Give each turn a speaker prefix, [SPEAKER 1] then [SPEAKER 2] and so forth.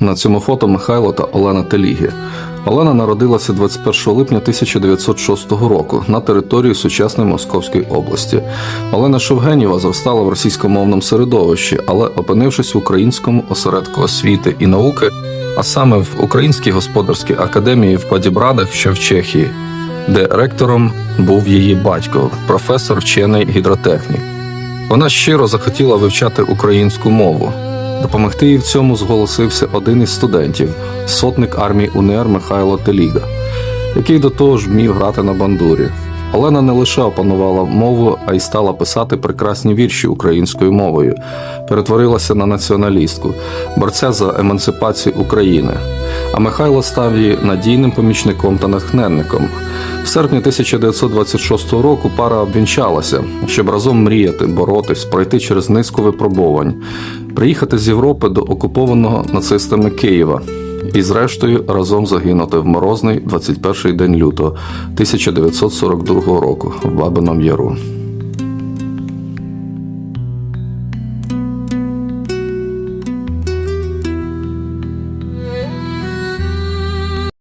[SPEAKER 1] На цьому фото Михайло та Олена Теліги. Олена народилася 21 липня 1906 року на території сучасної Московської області. Олена Шевгенєва зростала в російськомовному середовищі, але опинившись в українському осередку освіти і науки, а саме в Українській господарській академії в Падібрадах, що в Чехії, де ректором був її батько, професор вчений гідротехнік. Вона щиро захотіла вивчати українську мову. Допомогти їй в цьому зголосився один із студентів, сотник армії УНР Михайло Теліга, який до того ж вмів грати на бандурі. Олена не лише опанувала мову, а й стала писати прекрасні вірші українською мовою, перетворилася на націоналістку, борця за емансипацію України. А Михайло став її надійним помічником та натхненником. В серпні 1926 року пара обвінчалася, щоб разом мріяти, боротись, пройти через низку випробувань, приїхати з Європи до окупованого нацистами Києва і, зрештою, разом загинути в морозний 21 день лютого 1942 року в Бабиному Яру.